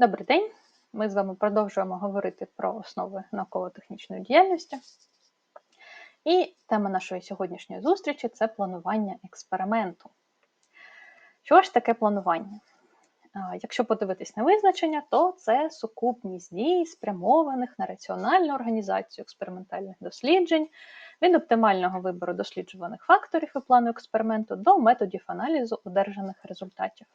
Добрий день! Ми з вами продовжуємо говорити про основи науково-технічної діяльності. І тема нашої сьогоднішньої зустрічі це планування експерименту. Що ж таке планування? Якщо подивитись на визначення, то це сукупність дій, спрямованих на раціональну організацію експериментальних досліджень, від оптимального вибору досліджуваних факторів і плану експерименту до методів аналізу одержаних результатів.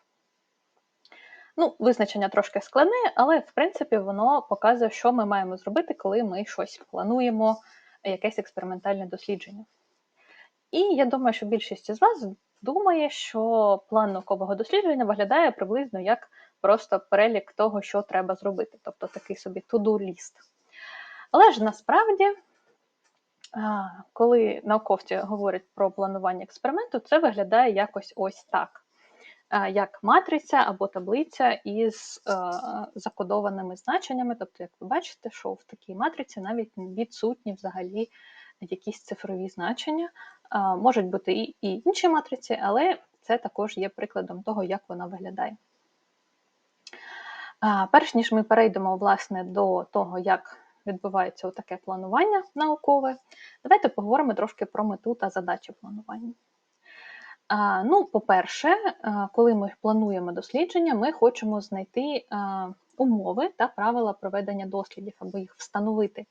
Ну, Визначення трошки складне, але в принципі воно показує, що ми маємо зробити, коли ми щось плануємо, якесь експериментальне дослідження. І я думаю, що більшість з вас думає, що план наукового дослідження виглядає приблизно як просто перелік того, що треба зробити, тобто такий собі to-do ліст. Але ж насправді, коли науковці говорять про планування експерименту, це виглядає якось ось так як матриця або таблиця із е, закодованими значеннями. Тобто, як ви бачите, що в такій матриці навіть відсутні взагалі якісь цифрові значення. Можуть бути і інші матриці, але це також є прикладом того, як вона виглядає. Перш ніж ми перейдемо власне, до того, як відбувається таке планування наукове, давайте поговоримо трошки про мету та задачі планування. Ну, По-перше, коли ми плануємо дослідження, ми хочемо знайти умови та правила проведення дослідів або їх встановити.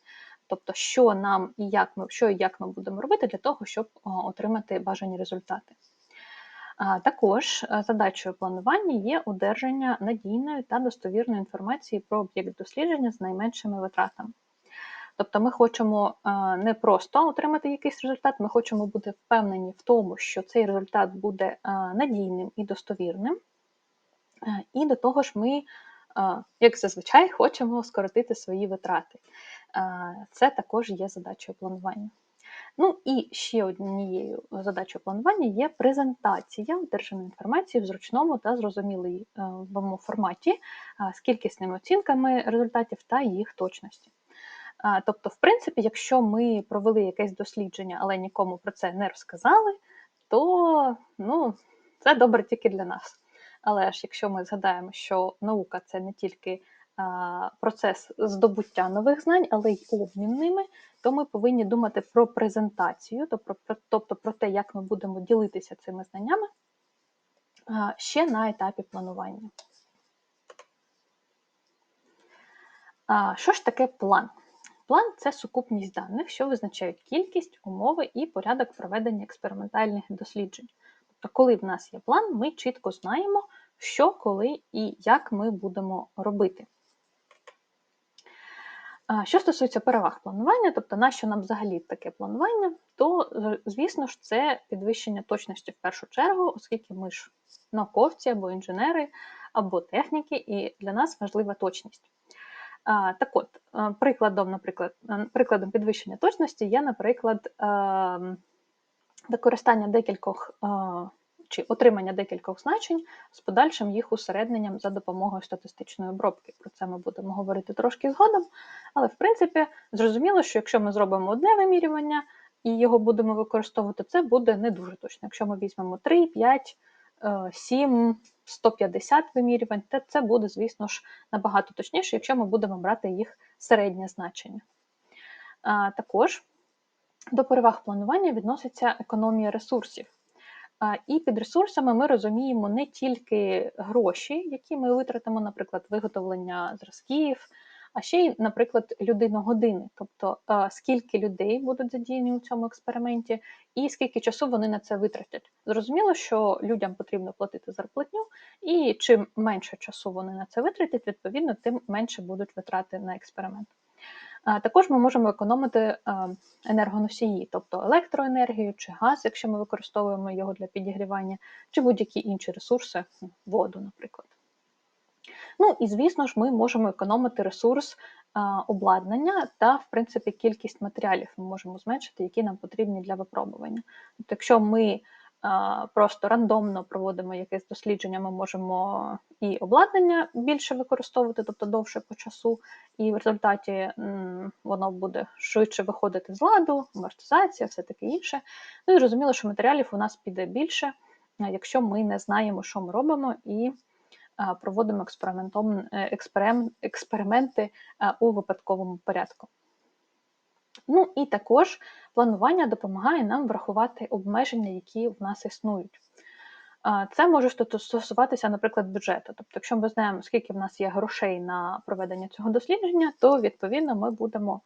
Тобто, що нам і як ми що і як ми будемо робити для того, щоб отримати бажані результати. Також задачою планування є одержання надійної та достовірної інформації про об'єкт дослідження з найменшими витратами. Тобто ми хочемо не просто отримати якийсь результат, ми хочемо бути впевнені в тому, що цей результат буде надійним і достовірним. І до того ж, ми, як зазвичай, хочемо скоротити свої витрати. Це також є задачою планування. Ну і ще однією задачою планування є презентація одержаної інформації в зручному та зрозумілому форматі з кількісними оцінками результатів та їх точності. Тобто, в принципі, якщо ми провели якесь дослідження, але нікому про це не розказали, то ну, це добре тільки для нас. Але ж якщо ми згадаємо, що наука це не тільки процес здобуття нових знань, але й обмін ними, то ми повинні думати про презентацію, тобто про, те, як ми будемо ділитися цими знаннями ще на етапі планування. Що ж таке план? План це сукупність даних, що визначають кількість, умови і порядок проведення експериментальних досліджень. Тобто, коли в нас є план, ми чітко знаємо, що, коли і як ми будемо робити. Що стосується переваг планування, тобто на що нам взагалі таке планування, то, звісно ж, це підвищення точності в першу чергу, оскільки ми ж науковці або інженери, або техніки, і для нас важлива точність. Так от, прикладом, наприклад, прикладом підвищення точності є, наприклад, ем, використання декількох чи отримання декількох значень з подальшим їх усередненням за допомогою статистичної обробки. Про це ми будемо говорити трошки згодом. Але, в принципі, зрозуміло, що якщо ми зробимо одне вимірювання і його будемо використовувати, це буде не дуже точно. Якщо ми візьмемо 3, 5, 7, 150 вимірювань, то це буде, звісно ж, набагато точніше, якщо ми будемо брати їх середнє значення. Також до переваг планування відноситься економія ресурсів. І під ресурсами ми розуміємо не тільки гроші, які ми витратимо, наприклад, виготовлення зразків а ще й, наприклад, людиногодини, тобто скільки людей будуть задіяні у цьому експерименті, і скільки часу вони на це витратять. Зрозуміло, що людям потрібно платити зарплатню, і чим менше часу вони на це витратять, відповідно, тим менше будуть витрати на експеримент. Також ми можемо економити енергоносії, тобто електроенергію чи газ, якщо ми використовуємо його для підігрівання, чи будь-які інші ресурси, воду, наприклад. Ну і звісно ж, ми можемо економити ресурс обладнання та, в принципі, кількість матеріалів ми можемо зменшити, які нам потрібні для випробування. Тобто, якщо ми просто рандомно проводимо якесь дослідження, ми можемо і обладнання більше використовувати, тобто довше по часу, і в результаті воно буде швидше виходити з ладу, амортизація, все таке інше. Ну і зрозуміло, що матеріалів у нас піде більше, якщо ми не знаємо, що ми робимо, і проводимо експериментом, е, експерименти у випадковому порядку. Ну і також планування допомагає нам врахувати обмеження, які в нас існують. Це може стосуватися, наприклад, бюджету. Тобто, якщо ми знаємо, скільки в нас є грошей на проведення цього дослідження, то відповідно ми будемо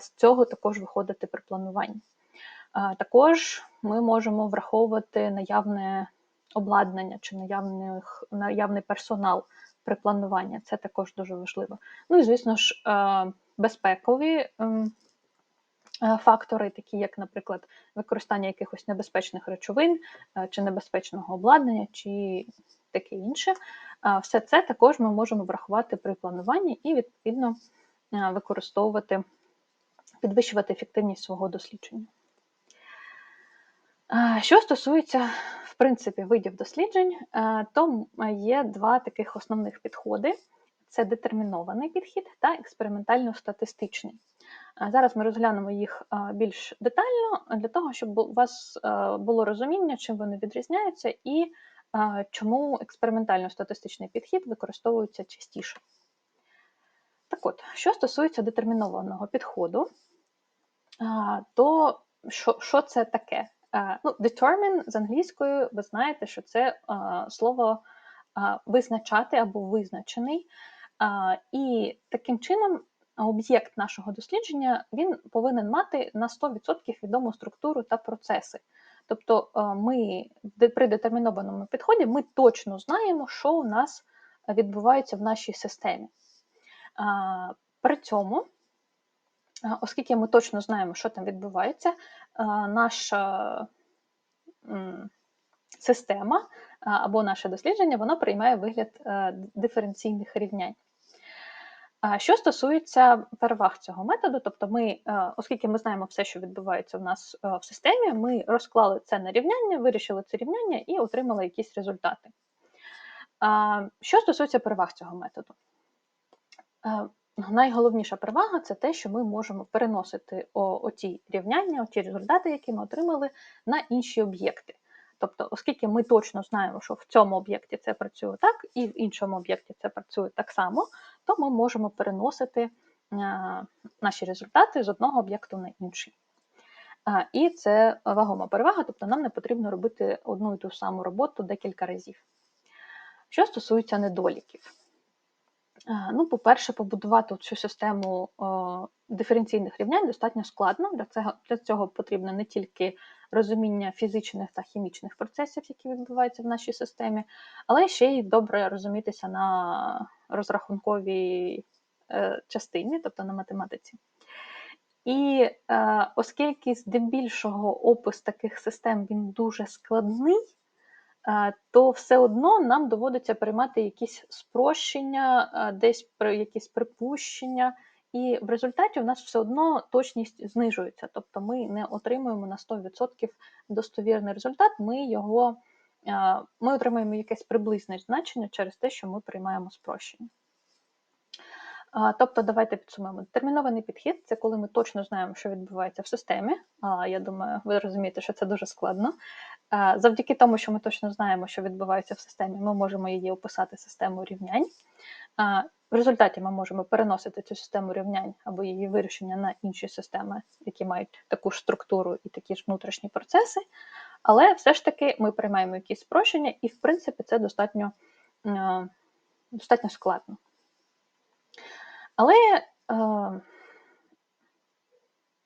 з цього також виходити при плануванні. Також ми можемо враховувати наявне обладнання чи наявних, наявний персонал при плануванні. Це також дуже важливо. Ну і, звісно ж, безпекові ем, Е, фактори, такі як, наприклад, використання якихось небезпечних речовин е, чи небезпечного обладнання, чи таке інше. Все це також ми можемо врахувати при плануванні і, відповідно, е, використовувати, підвищувати ефективність свого дослідження. Що стосується, в принципі, видів досліджень, то є два таких основних підходи: це детермінований підхід та експериментально-статистичний. Зараз ми розглянемо їх більш детально для того, щоб у вас було розуміння, чим вони відрізняються і чому експериментально-статистичний підхід використовується частіше. Так от, що стосується детермінованого підходу, то що що це таке? Ну, Determine з англійською, ви знаєте, що це слово визначати або визначений. І таким чином об'єкт нашого дослідження він повинен мати на 100% відому структуру та процеси. Тобто е, ми при детермінованому підході ми точно знаємо, що у нас відбувається в нашій системі. При цьому, оскільки ми точно знаємо, що там відбувається, наша система або наше дослідження воно приймає вигляд е, диференційних рівнянь. Що стосується переваг цього методу, тобто ми, е, оскільки ми знаємо все, що відбувається в нас е, в системі, ми розклали це на рівняння, вирішили це рівняння і отримали якісь результати. Що стосується переваг цього методу, е, найголовніша перевага це те, що ми можемо переносити оті рівняння, оті результати, які ми отримали, на інші об'єкти. Тобто, оскільки ми точно знаємо, що в цьому об'єкті це працює так, і в іншому об'єкті це працює так само, то ми можемо переносити е, наші результати з одного об'єкту на інший. І це вагома перевага, тобто нам не потрібно робити одну і ту саму роботу декілька разів. Що стосується недоліків, ну, по-перше, побудувати цю систему диференційних рівнянь достатньо складно. Для цього, для цього потрібно не тільки розуміння фізичних та хімічних процесів, які відбуваються в нашій системі, але ще й добре розумітися на розрахунковій е, частині, тобто на математиці. І е, оскільки здебільшого опис таких систем він дуже складний, е, то все одно нам доводиться приймати якісь спрощення, десь якісь припущення. І в результаті у нас все одно точність знижується, тобто ми не отримуємо на 100% достовірний результат, ми його ми отримуємо якесь приблизне значення через те, що ми приймаємо спрощення. Тобто, давайте підсумуємо. Термінований підхід це коли ми точно знаємо, що відбувається в системі. Я думаю, ви розумієте, що це дуже складно. Завдяки тому, що ми точно знаємо, що відбувається в системі, ми можемо її описати систему рівнянь. В результаті ми можемо переносити цю систему рівнянь або її вирішення на інші системи, які мають таку ж структуру і такі ж внутрішні процеси. Але все ж таки ми приймаємо якісь спрощення, і, в принципі, це достатньо, достатньо складно. Але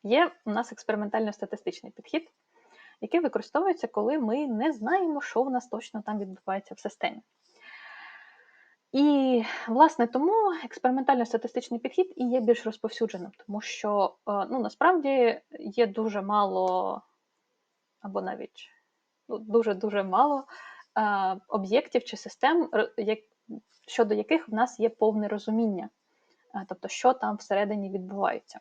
є у нас експериментально-статистичний підхід, який використовується, коли ми не знаємо, що в нас точно там відбувається в системі. І, власне, тому експериментально-статистичний підхід і є більш розповсюдженим, тому що е, ну, насправді є дуже мало, або навіть ну, дуже-дуже мало е, об'єктів чи систем, щодо яких в нас є повне розуміння, е, тобто, що там всередині відбувається.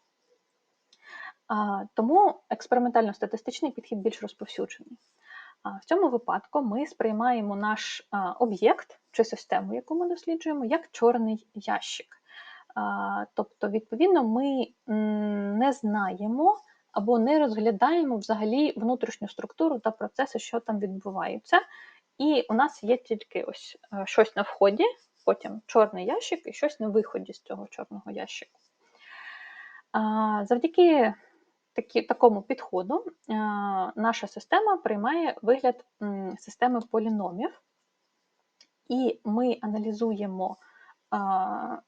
Тому експериментально-статистичний підхід більш розповсюджений. В цьому випадку ми сприймаємо наш об'єкт чи систему, яку ми досліджуємо, як чорний ящик. Тобто, відповідно, ми не знаємо або не розглядаємо взагалі внутрішню структуру та процеси, що там відбуваються. І у нас є тільки ось е, щось на вході, потім чорний ящик і щось на виході з цього чорного ящику. Завдяки такі, такому підходу наша система приймає вигляд системи поліномів, і ми аналізуємо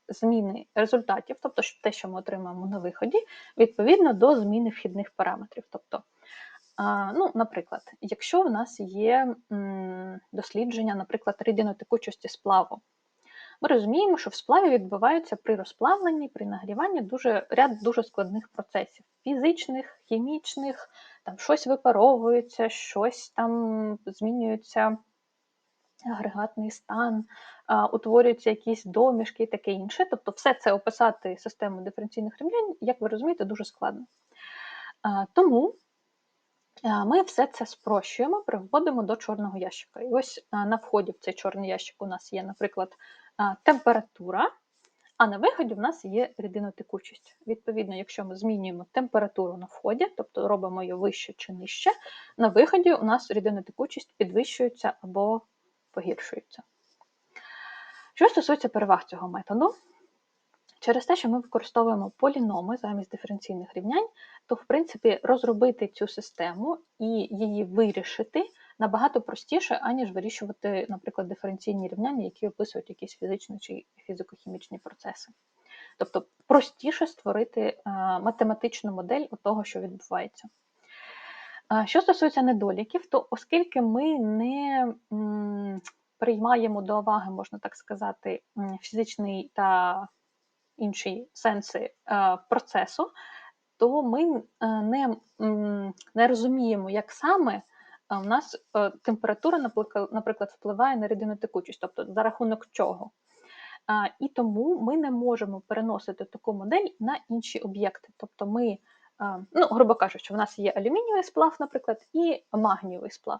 зміни результатів, тобто те, що ми отримаємо на виході, відповідно до зміни вхідних параметрів. Тобто, ну, Наприклад, якщо в нас є дослідження, наприклад, рідинотекучості сплаву, ми розуміємо, що в сплаві відбувається при розплавленні, при нагріванні дуже, ряд дуже складних процесів фізичних, хімічних, там щось випаровується, щось там змінюється агрегатний стан, утворюються якісь домішки і таке інше. Тобто, все це описати систему диференційних рівнянь, як ви розумієте, дуже складно. Тому ми все це спрощуємо, приводимо до чорного ящика. І ось на вході в цей чорний ящик у нас є, наприклад, температура, а на виході в нас є рідинотекучість. Відповідно, якщо ми змінюємо температуру на вході, тобто робимо її вище чи нижче, на виході у нас рідинотекучість підвищується або погіршується. Що стосується переваг цього методу, через те, що ми використовуємо поліноми замість диференційних рівнянь, то, в принципі, розробити цю систему і її вирішити набагато простіше, аніж вирішувати, наприклад, диференційні рівняння, які описують якісь фізичні чи фізико-хімічні процеси. Тобто простіше створити е, математичну модель того, що відбувається. Що стосується недоліків, то оскільки ми не приймаємо до уваги, можна так сказати, фізичний та інші сенси е, процесу, то ми е, не не розуміємо, як саме у нас е, температура, наприклад, впливає на рідинотекучість, тобто за рахунок чого. І тому ми не можемо переносити таку модель на інші об'єкти. Тобто ми ну, грубо кажучи, в нас є алюмінієвий сплав, наприклад, і магнієвий сплав.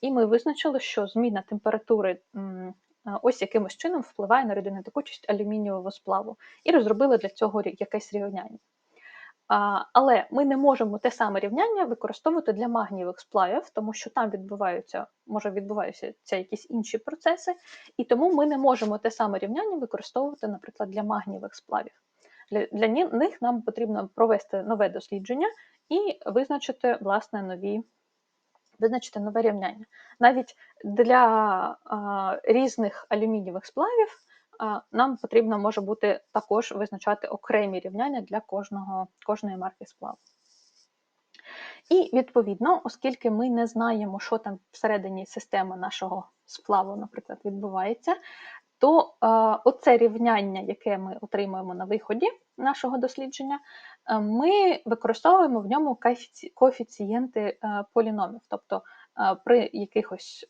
І ми визначили, що зміна температури ось якимось чином впливає на рідинотекучість алюмінієвого сплаву, і розробили для цього якесь рівняння. Але ми не можемо те саме рівняння використовувати для магнієвих сплавів, тому що там відбуваються, може відбуваються якісь інші процеси, і тому ми не можемо те саме рівняння використовувати, наприклад, для магнієвих сплавів. Для, для них нам потрібно провести нове дослідження і визначити власне нові. Визначити нове рівняння. Навіть для а, різних алюмінієвих сплавів нам потрібно може бути також визначати окремі рівняння для кожного, кожної марки сплаву. І, відповідно, оскільки ми не знаємо, що там всередині системи нашого сплаву, наприклад, відбувається, то е, оце рівняння, яке ми отримуємо на виході нашого дослідження, е, ми використовуємо в ньому коефіцієнти е, поліномів. Тобто при якихось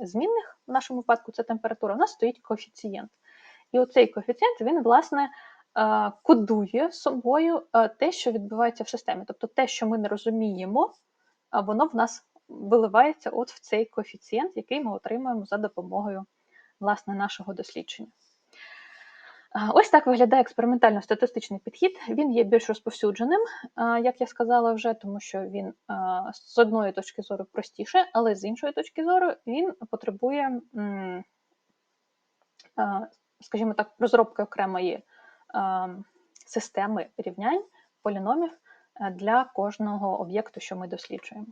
змінних, в нашому випадку це температура, у нас стоїть коефіцієнт. І оцей коефіцієнт, він, власне, кодує собою те, що відбувається в системі. Тобто те, що ми не розуміємо, воно в нас виливається от в цей коефіцієнт, який ми отримуємо за допомогою власне нашого дослідження. Ось так виглядає експериментально-статистичний підхід. Він є більш розповсюдженим, як я сказала вже, тому що він з одної точки зору простіше, але з іншої точки зору він потребує, скажімо так, розробки окремої системи рівнянь, поліномів для кожного об'єкту, що ми досліджуємо.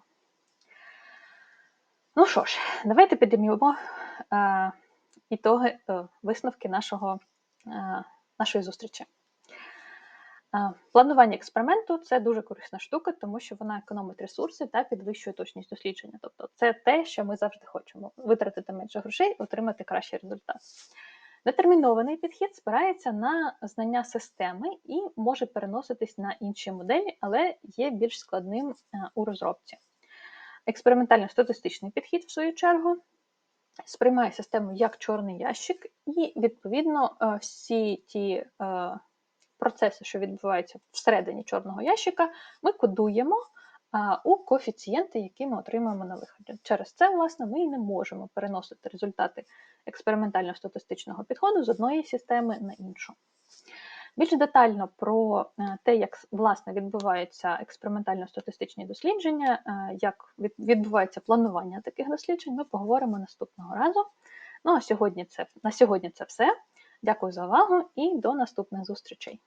Ну що ж, давайте підіймемо ітоги, е, висновки нашого, е, нашої зустрічі. Е, планування експерименту це дуже корисна штука, тому що вона економить ресурси та підвищує точність дослідження. Тобто це те, що ми завжди хочемо: витратити менше грошей, отримати кращий результат. Детермінований підхід спирається на знання системи і може переноситись на інші моделі, але є більш складним у розробці. Експериментально-статистичний підхід, в свою чергу, сприймає систему як чорний ящик, і, відповідно, е, всі ті е, процеси, що відбуваються всередині чорного ящика, ми кодуємо е, у коефіцієнти, які ми отримуємо на виході. Через це, власне, ми і не можемо переносити результати експериментально-статистичного підходу з одної системи на іншу. Більш детально про е, те, як власне відбуваються експериментально-статистичні дослідження, е, як відбувається планування таких досліджень, ми поговоримо наступного разу. Ну а сьогодні це на сьогодні це все. Дякую за увагу і до наступних зустрічей.